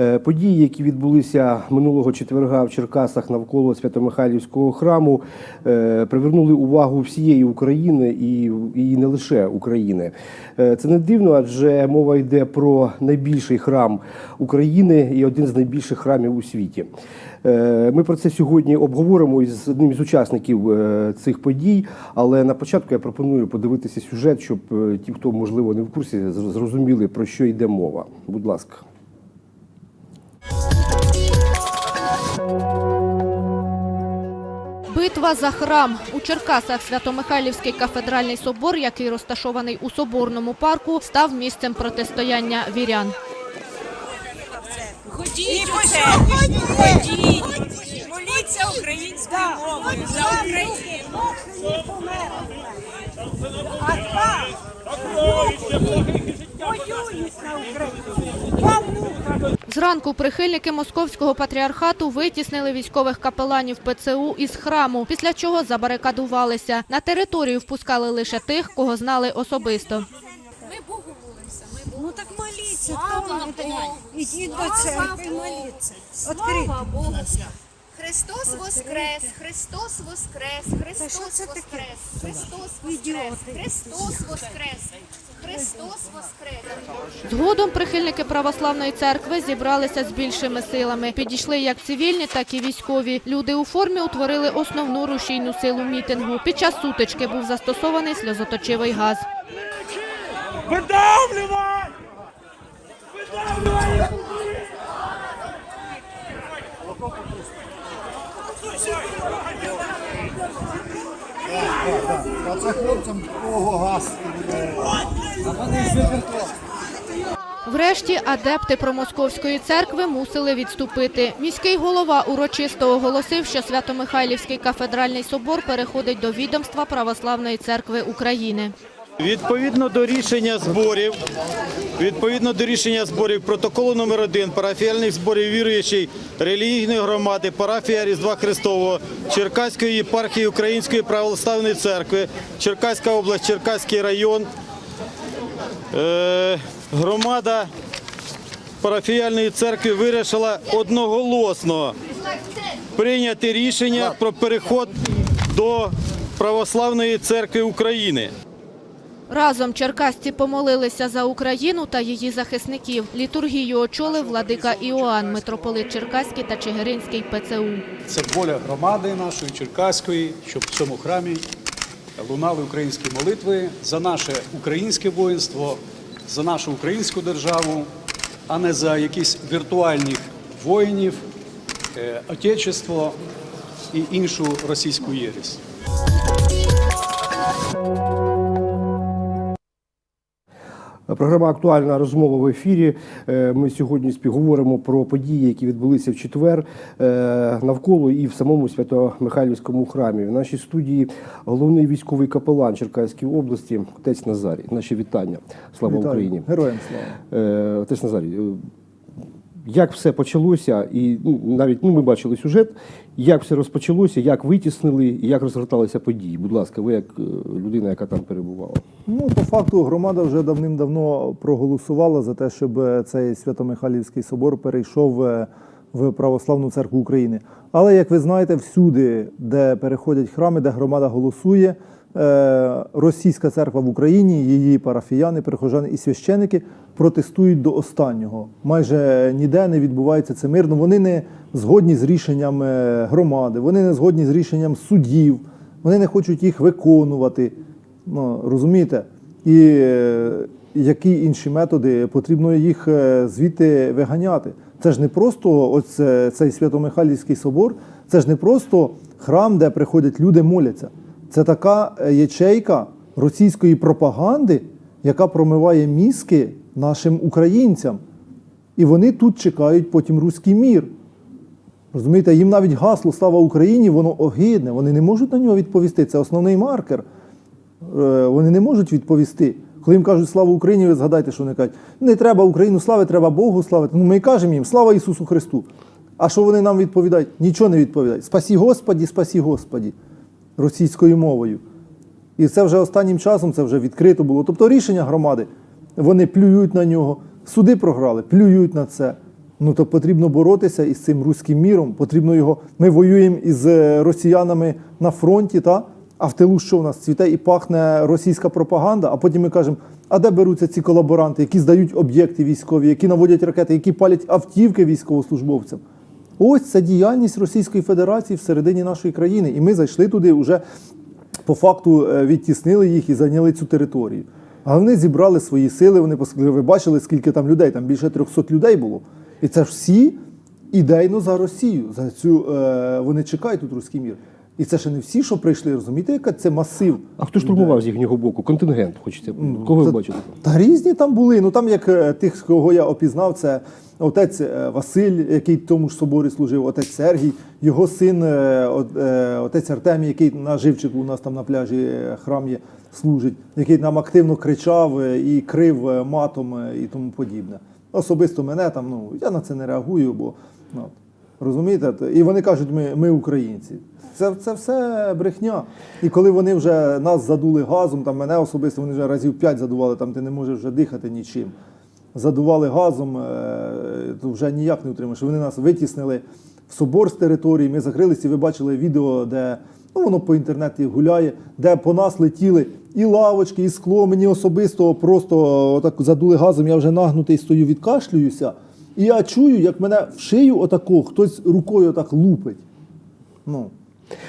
Е, Події, які відбулися минулого четверга в Черкасах навколо Свято-Михайлівського храму, е, привернули увагу всієї України і, і не лише України. Е, Це не дивно, адже мова йде про найбільший храм України і один з найбільших храмів у світі. Ми про це сьогодні обговоримо із одним із учасників цих подій. Але на початку я пропоную подивитися сюжет, щоб ті, хто можливо не в курсі, зрозуміли про що йде мова. Будь ласка. Битва за храм у Черкасах Свято-Михайлівський кафедральний собор, який розташований у соборному парку, став місцем протистояння вірян. Ходіть церкву, ходіть, моліться українською мовою за Україну. Воюють на Україні. Зранку прихильники московського патріархату витіснили військових капеланів ПЦУ із храму, після чого забарикадувалися. На територію впускали лише тих, кого знали особисто. Ну так моліться, хто знає. Ідіть до церкви, моліться. Богу. Христос Воскрес, Христос Воскрес, Христос? Воскрес, Христос Воскрес, Христос Воскрес, Христос Воскрес. Згодом прихильники православної церкви зібралися з більшими силами. Підійшли як цивільні, так і військові. Люди у формі утворили основну рушійну силу мітингу. Під час сутички був застосований сльозоточивий газ. Видавлювай! Видавлювай! А це хлопцям кого газ. Врешті адепти промосковської церкви мусили відступити. Міський голова урочисто оголосив, що Свято-Михайлівський кафедральний собор переходить до відомства Православної церкви України. Відповідно до рішення зборів, відповідно до рішення зборів протоколу номер 1 парафіальних зборів віруючої релігійної громади парафія Різдва Христового Черкаської єпархії Української православної церкви, Черкаська область, Черкаський район, громада парафіальної церкви вирішила одноголосно прийняти рішення про переход до православної церкви України. Разом черкасці помолилися за Україну та її захисників. Літургію очолив владика Іоанн, митрополит Черкаський та Чигиринський ПЦУ. Це воля громади нашої Черкаської, щоб в цьому храмі лунали українські молитви за наше українське воїнство, за нашу українську державу, а не за якісь віртуальних воїнів, е, отечество і іншу російську єресь. Програма Актуальна розмова в ефірі. Е, Ми сьогодні співговоримо про події, які відбулися в четвер е, навколо і в самому Свято-Михайлівському храмі. В нашій студії головний військовий капелан Черкаської області, отець Назарій. Наші вітання. Слава Вітаю. Україні! Героям слава. Е, Отець Назарій, як все почалося, і ну, навіть ну, ми бачили сюжет, як все розпочалося, як витіснили і як розгорталися події. Будь ласка, ви як е, людина, яка там перебувала. Ну, по факту, громада вже давним-давно проголосувала за те, щоб е, цей Свято-Михайлівський собор перейшов е, в Православну церкву України. Але, як ви знаєте, всюди, де переходять храми, де громада голосує, російська церква в Україні, її парафіяни, прихожани і священики протестують до останнього. Майже ніде не відбувається це мирно. Вони не згодні з рішенням е, громади, вони не згодні з рішенням судів, вони не хочуть їх виконувати. Ну, розумієте? І е, які інші методи потрібно їх е, звідти виганяти. Це ж не просто ось е, цей Свято-Михайлівський собор, це ж не просто храм, де приходять люди моляться. Це така е, ячейка російської пропаганди, яка промиває мізки нашим українцям. І вони тут чекають потім руський мір. Розумієте, їм навіть гасло Слава Україні, воно огидне. Вони не можуть на нього відповісти. Це основний маркер. Е, Вони не можуть відповісти. Коли їм кажуть слава Україні, ви згадайте, що вони кажуть, не треба Україну славити, треба Богу славити. Ну ми кажемо їм слава Ісусу Христу. А що вони нам відповідають? Нічого не відповідають. Спасі Господі, спасі Господі російською мовою. І це вже останнім часом це вже відкрито було. Тобто рішення громади, вони плюють на нього, суди програли, плюють на це. Ну то потрібно боротися із цим руським міром. Потрібно його. Ми воюємо із е, росіянами на фронті, та? а в тилу що в нас цвіте і пахне російська пропаганда, а потім ми кажемо, а де беруться ці колаборанти, які здають об'єкти військові, які наводять ракети, які палять автівки військовослужбовцям. Ось це діяльність Російської Федерації всередині нашої країни. І ми зайшли туди вже по факту е, відтіснили їх і зайняли цю територію. А вони зібрали свої сили, вони ви бачили, скільки там людей, там більше 300 людей було. І це всі ідейно за Росію. За цю, е, вони чекають тут руський мір. І це ще не всі, що прийшли, розумієте, яка це масив. А хто штурмував з їхнього боку? Контингент, хочете? Кого ви бачите? Та різні там були. Ну там як е, тих, кого я опізнав, це отець е, Василь, який в тому ж соборі служив, отець Сергій, його син, е, от- е, отець Артемій, який на живчику у нас там на пляжі е, храм є, служить, який нам активно кричав е, і крив е, матом е, і тому подібне. Особисто мене там, ну я на це не реагую, бо ну, от, розумієте, і вони кажуть, ми, ми українці. Це, це все брехня. І коли вони вже нас задули газом, там мене особисто вони вже разів п'ять задували, там ти не можеш вже дихати нічим. Задували газом, е, то вже ніяк не утримаєш. Вони нас витіснили в собор з території. Ми закрилися, ви бачили відео, де ну, воно по інтернеті гуляє, де по нас летіли і лавочки, і скло. Мені особисто просто отак задули газом, я вже нагнутий стою, відкашлююся. І я чую, як мене в шию отако хтось рукою отак лупить. Ну,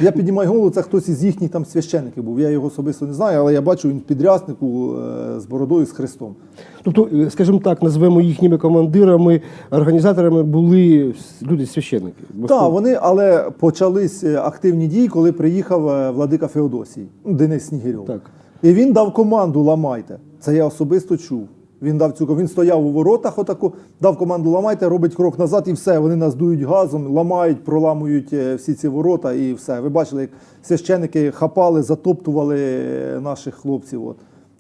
я піднімаю голову, це хтось із їхніх там священників був. Я його особисто не знаю, але я бачу він в підряснику е, з бородою, з хрестом. Тобто, е, скажімо так, назвемо їхніми командирами, організаторами були люди священники. Так, вони, але почались е, активні дії, коли приїхав владика Феодосій, Денис Снігирьов. Так. І він дав команду ламайте. Це я особисто чув. Він дав цю він стояв у воротах, отаку, дав команду ламайте, робить крок назад і все. Вони нас дують газом, ламають, проламують е, всі ці ворота і все. Ви бачили, як священики хапали, затоптували е, наших хлопців. От.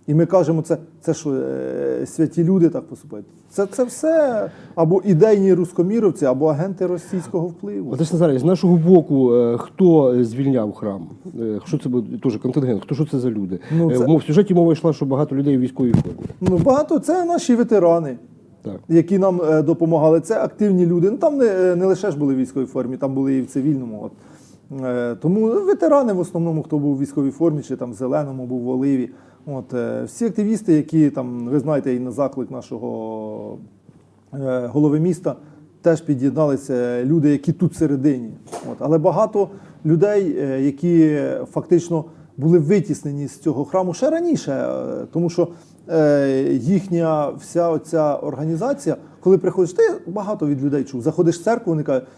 І ми кажемо, це, це що, е, святі люди так поступають. Це, це все або ідейні рускоміровці, або агенти російського впливу. Отець Назарій, з нашого боку, е, хто звільняв храм? Е, Що це був теж контингент? Хто що це за люди? Ну, Е, це- В сюжеті мова йшла, що багато людей у військовій формі. Ну, багато це наші ветерани. Так. які нам е, допомагали. Це активні люди. Ну там не, не лише ж були в військовій формі, там були і в цивільному. От. Е, Тому ветерани в основному, хто був в військовій формі, чи там в зеленому, був в оливі. От, е, всі активісти, які там, ви знаєте, і на заклик нашого е, голови міста теж під'єдналися люди, які тут всередині. От. Але багато людей, які фактично були витіснені з цього храму ще раніше, тому що їхня вся оця організація, коли приходиш, ти багато від людей чув, заходиш в церкву, вони кажуть, «Ну,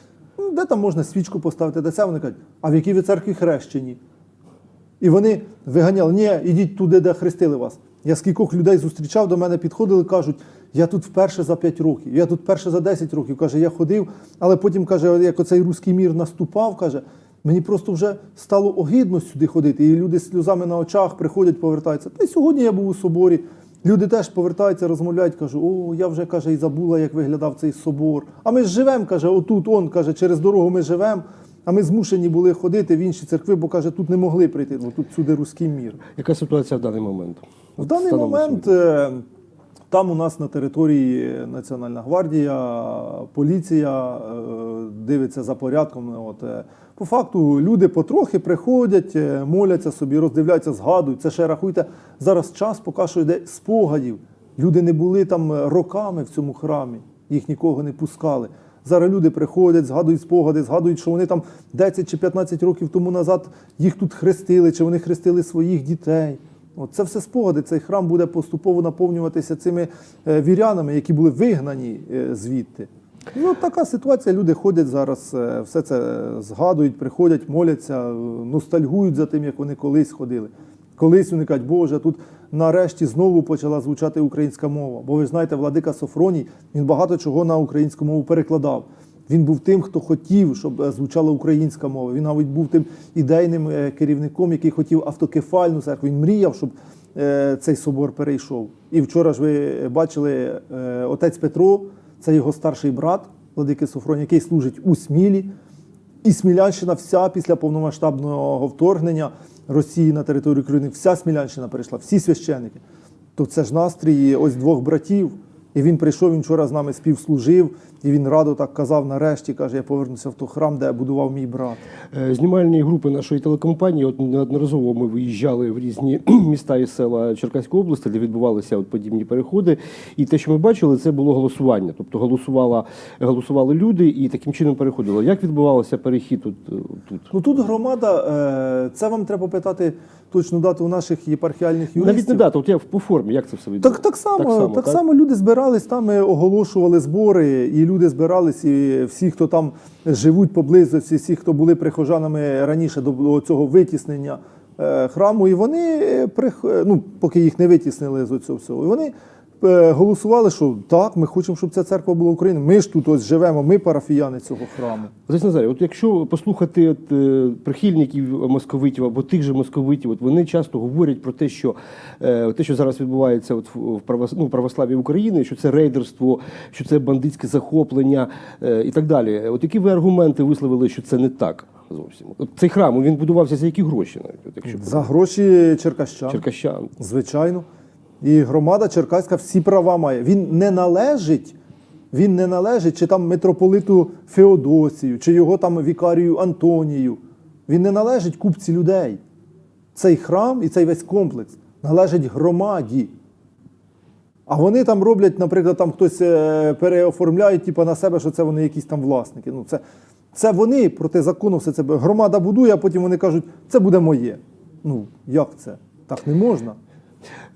де там можна свічку поставити, де це вони кажуть, а в якій ви церкві хрещені? І вони виганяли, ні, ідіть туди, де хрестили вас. Я скількох людей зустрічав, до мене підходили, кажуть, я тут вперше за 5 років, я тут вперше за 10 років. Каже, я ходив, але потім каже, як оцей руський мір наступав, каже, мені просто вже стало огидно сюди ходити. І люди сльозами на очах приходять, повертаються. Та й сьогодні я був у соборі. Люди теж повертаються, розмовляють, кажуть, о, я вже каже, і забула, як виглядав цей собор. А ми ж живемо, каже, отут, он каже, через дорогу ми живемо. А ми змушені були ходити в інші церкви, бо каже, тут не могли прийти. Ну тут сюди руський мір. Яка ситуація в даний момент? В даний момент сьогодні. Там у нас на території Національна гвардія, поліція е, дивиться за порядком. От, е, по факту люди потрохи приходять, е, моляться собі, роздивляються, згадують. Це ще рахуйте зараз час, поки що йде спогадів. Люди не були там роками в цьому храмі, їх нікого не пускали. Зараз люди приходять, згадують спогади, згадують, що вони там 10 чи 15 років тому назад їх тут хрестили, чи вони хрестили своїх дітей. Це все спогади. Цей храм буде поступово наповнюватися цими е, вірянами, які були вигнані е, звідти. Ну, така ситуація. Люди ходять зараз, е, все це згадують, приходять, моляться, ностальгують за тим, як вони колись ходили. Колись вони кажуть, Боже, тут нарешті знову почала звучати українська мова. Бо ви ж знаєте, владика Софроній, він багато чого на українську мову перекладав. Він був тим, хто хотів, щоб е, звучала українська мова. Він навіть був тим ідейним е, керівником, який хотів автокефальну церкву. Він мріяв, щоб е, цей собор перейшов. І вчора ж ви бачили отець Петро, це його старший брат, владики Софроній, який служить у Смілі. і Смілянщина вся після повномасштабного вторгнення Росії на територію України, вся Смілянщина перейшла, всі священники. То це ж настрій ось двох братів. І він прийшов, він вчора з нами співслужив, і він радо так казав нарешті, каже, я повернуся в той храм, де будував мій брат. Е, Знімальні групи нашої телекомпанії от неодноразово ми виїжджали в різні міста і села Черкаської області, де відбувалися от подібні переходи. І те, що ми бачили, це було голосування. Тобто голосувала, голосували люди і таким чином переходили. Як відбувався перехід тут? е, тут? Ну тут громада, е, це вам треба питати точну дату у наших єпархіальних юристів. Навіть не дату, от я по формі, як це все відбувається? Так, так само, так само, люди збирались, там ми оголошували збори, і люди збирались, і всі, хто там живуть поблизості, всі, хто були прихожанами раніше до- цього витіснення е, храму, і вони е, ну, поки їх не витіснили з цього всього, і вони е, голосували, що так, ми хочемо, щоб ця церква була Україною. Ми ж тут ось живемо, ми парафіяни цього храму. Назарій, от якщо послухати от, е, прихильників московитів або тих же московитів, от вони часто говорять про те, що е, те, що зараз відбувається от в ну, православі України, що це рейдерство, що це бандитське захоплення е, і так далі. От які ви аргументи висловили, що це не так зовсім? От цей храм він будувався за які гроші навіть, от, якщо За гроші черкащан. черкащан. Звичайно. І громада Черкаська всі права має. Він не належить, він не належить чи там митрополиту Феодосію, чи його там вікарію Антонію. Він не належить купці людей. Цей храм і цей весь комплекс належить громаді. А вони там роблять, наприклад, там хтось е, переоформляє типу, на себе, що це вони якісь там власники. Ну, це, це вони проти закону все це. Громада будує, а потім вони кажуть, це буде моє. Ну, як це? Так не можна.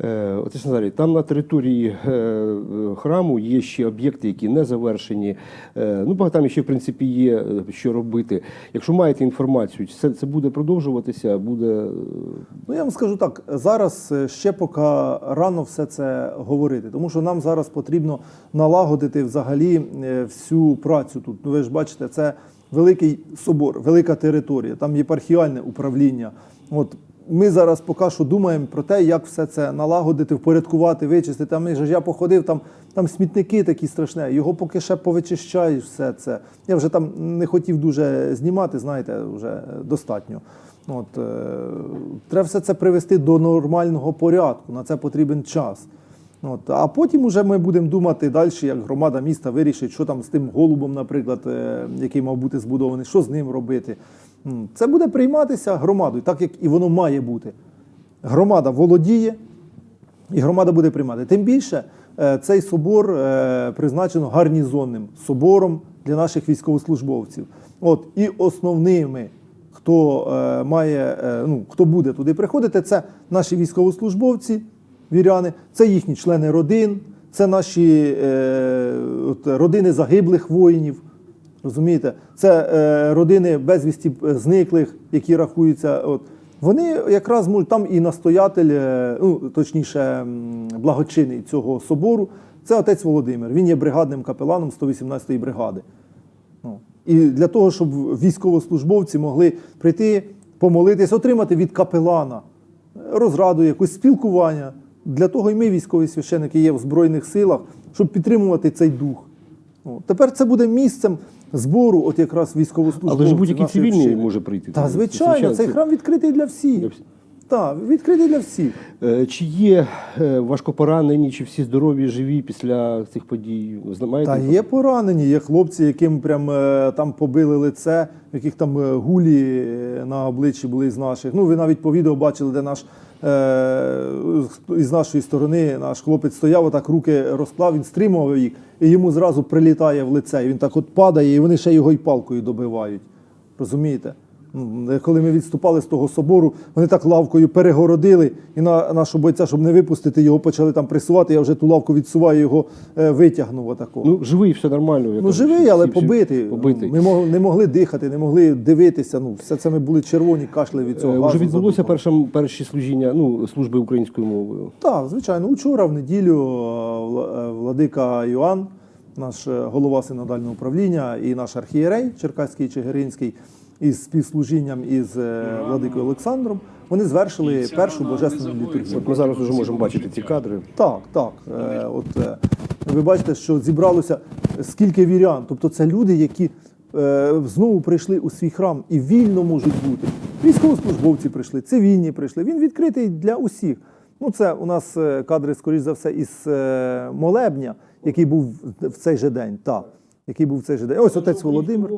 Е, Отець Назарій, там на території е, храму є ще об'єкти, які не завершені. Е, Ну, багато там ще, в принципі, є що робити. Якщо маєте інформацію, це, це буде продовжуватися, буде. Ну, я вам скажу так, зараз ще поки рано все це говорити, тому що нам зараз потрібно налагодити взагалі всю працю тут. Ну, ви ж бачите, це великий собор, велика територія, там єпархіальне управління. От ми зараз поки що думаємо про те, як все це налагодити, впорядкувати, вичистити. Там ж я походив, там, там смітники такі страшні, його поки ще повичищаєш все це. Я вже там не хотів дуже знімати, знаєте, вже достатньо. От, е, треба все це привести до нормального порядку. На це потрібен час. От, а потім уже ми будемо думати далі, як громада міста вирішить, що там з тим голубом, наприклад, е, який мав бути збудований, що з ним робити. Це буде прийматися громадою, так як і воно має бути. Громада володіє, і громада буде приймати. Тим більше е, цей собор е, призначено гарнізонним собором для наших військовослужбовців. От і основними, хто е, має, ну хто буде туди приходити, це наші військовослужбовці, віряни, це їхні члени родин, це наші от, родини загиблих воїнів. Розумієте, це е, родини безвісті е, зниклих, які рахуються. От вони якраз можуть там і настоятель, е, ну точніше, благочинний цього собору. Це отець Володимир. Він є бригадним капеланом 118-ї бригади. Ну, і для того, щоб військовослужбовці могли прийти, помолитись, отримати від капелана розраду, якось спілкування. Для того і ми, військові священники, є в Збройних силах, щоб підтримувати цей дух. Ну, тепер це буде місцем збору, от якраз військовослужбовців. Але ж будь-який нашої цивільний общини. може прийти. Та звичайно, цей храм відкритий для всіх. Так, відкритий для всіх. Е, Чи є е, важкопоранені, чи всі здорові, живі після цих подій? Зна- Маєте Та є поранені, є хлопці, яким прям е, там побили лице, яких там гулі на обличчі були з наших. Ну, ви навіть по відео бачили, де наш із нашої сторони наш хлопець стояв, отак руки розклав, він стримував їх, і йому зразу прилітає в лице. І він так от падає, і вони ще його й палкою добивають. Розумієте? Е, Коли ми відступали з того собору, вони так лавкою перегородили, і на нашого бойця, щоб не випустити, його почали там пресувати. Я вже ту лавку відсуваю, його е, витягнув отако. Ну, живий, все нормально. я Ну, живий, але побитий. побитий. Ми мог- не могли дихати, не могли дивитися. Ну, все це ми були червоні, кашляли від цього. Е, газу Уже відбулося першим, перші служіння ну, служби українською мовою. Так, звичайно. Учора в неділю владика Йоанн, наш голова синодального управління і наш архієрей Черкаський і Чигиринський із співслужінням із е, владикою Олександром, вони звершили першу божественну літургію. От ми зараз вже можемо бачити ці кадри. Так, так. Е, от, е, ви бачите, що зібралося скільки вірян. Тобто це люди, які знову прийшли у свій храм і вільно можуть бути. Військовослужбовці прийшли, цивільні прийшли. Він відкритий для усіх. Ну, це у нас кадри, скоріш за все, із молебня, який був в цей же день. Та, який був в цей же день. Ось отець Володимир.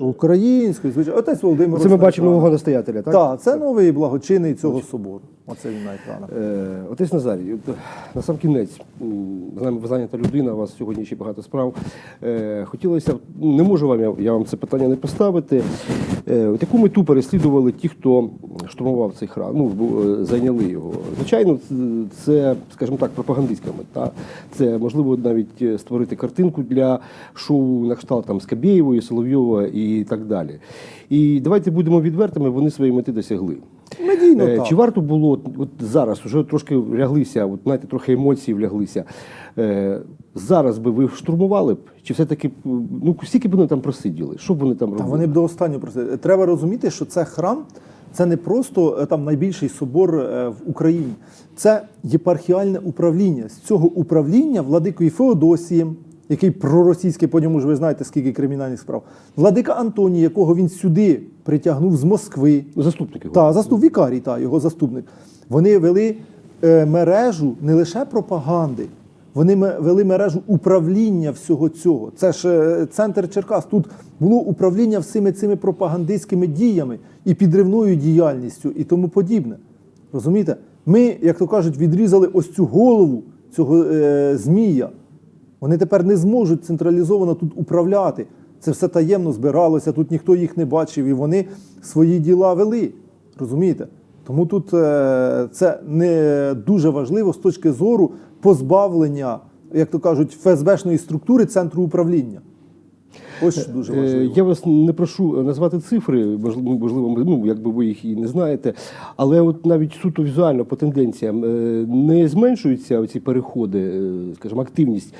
Українською, звичайно. Отець Володимир. Це ми бачимо нового настоятеля, так? Так, це новий благочинний цього собору. Оце він на екранах. Е, Отець Назарій, от, на сам кінець, м, знаємо, ви зайнята людина, у вас сьогодні ще багато справ. Е, Хотілося, не можу вам, я, я вам це питання не поставити. Е, От яку мету переслідували ті, хто штурмував цей храм, ну, е, зайняли його? Звичайно, це- скажімо так, пропагандистська мета. Це можливо навіть е, створити картинку для шоу на кшталт там Скабєєвої, Соловйова і так далі. І давайте будемо відвертими, вони своєї мети досягли. Медійно Е, так. Чи варто було от зараз вже трошки вляглися, от знаєте, трохи емоцій вляглися. Е, зараз би ви штурмували б? Чи все-таки ну скільки б вони там просиділи? Що б вони там Та вони б до останнього просили. Треба розуміти, що це храм це не просто е, там найбільший собор е, в Україні, це єпархіальне управління. З цього управління владикою Феодосієм, який проросійський, по ньому ж ви знаєте, скільки кримінальних справ, владика Антоній, якого він сюди притягнув з Москви. Ну, заступники. Та, заступ, вікарій, та, його заступник. Вони вели е, мережу не лише пропаганди, вони вели мережу управління всього цього. Це ж е, центр Черкас. Тут було управління всіми цими пропагандистськими діями і підривною діяльністю і тому подібне. Розумієте? Ми, як то кажуть, відрізали ось цю голову цього е, змія. Вони тепер не зможуть централізовано тут управляти. Це все таємно збиралося, тут ніхто їх не бачив, і вони свої діла вели. Розумієте? Тому тут е, це не дуже важливо з точки зору позбавлення, як то кажуть, ФСБшної структури центру управління. Ось дуже Е, важливо. Я вас не прошу назвати цифри, можливо, можливо, ну, якби ви їх і не знаєте, але от навіть суто візуально по тенденціям е, не зменшуються ці переходи, е, скажімо, активність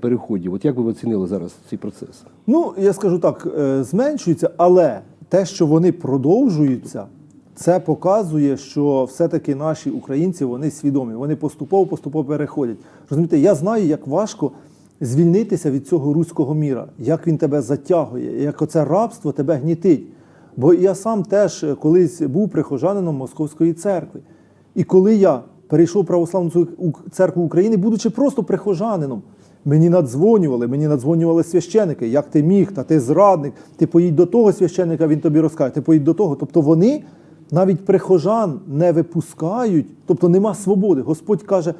переходів. От як би ви оцінили зараз цей процес? Ну, я скажу так, зменшується, але те, що вони продовжуються, це показує, що все-таки наші українці вони свідомі, вони поступово поступово переходять. Розумієте, я знаю, як важко звільнитися від цього руського міра, як він тебе затягує, як оце рабство тебе гнітить. Бо я сам теж е, колись був прихожанином Московської церкви. І коли я перейшов в православну церкву України, будучи просто прихожанином, мені надзвонювали, мені надзвонювали священики. Як ти міг, та ти зрадник, ти поїдь до того священика, він тобі розкаже, ти поїдь до того. Тобто вони навіть прихожан не випускають, тобто нема свободи. Господь каже,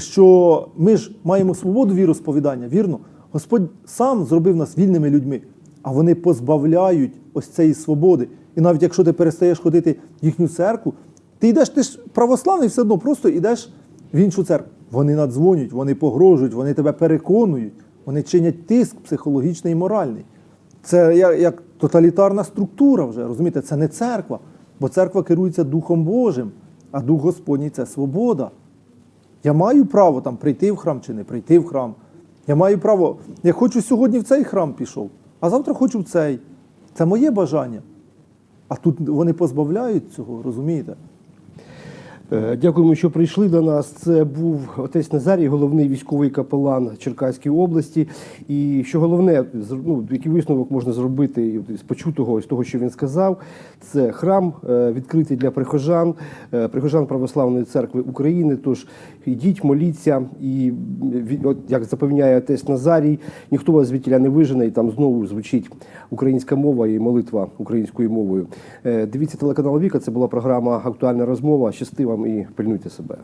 що ми ж маємо свободу віросповідання, вірно? Господь сам зробив нас вільними людьми, а вони позбавляють ось цієї свободи. І навіть якщо ти перестаєш ходити в їхню церкву, ти йдеш, ти ж православний все одно, просто йдеш в іншу церкву. Вони надзвонюють, вони погрожують, вони тебе переконують, вони чинять тиск психологічний і моральний. Це як, тоталітарна структура вже, розумієте, це не церква, бо церква керується Духом Божим, а Дух Господній це свобода. Я маю право там прийти в храм чи не прийти в храм. Я маю право, я хочу сьогодні в цей храм пішов, а завтра хочу в цей. Це моє бажання. А тут вони позбавляють цього, розумієте? Е, Дякуємо, що прийшли до нас. Це був отець Назарій, головний військовий капелан Черкаської області. І що головне, ну, який висновок можна зробити з почутого з того, що він сказав, це храм е, відкритий для прихожан, е, прихожан Православної церкви України. Тож йдіть, моліться, і от, як запевняє отець Назарій, ніхто вас звідтіля не вижене, і там знову звучить українська мова і молитва українською мовою. Дивіться телеканал Віка. Це була програма Актуальна розмова. Щасти вам і пильнуйте себе.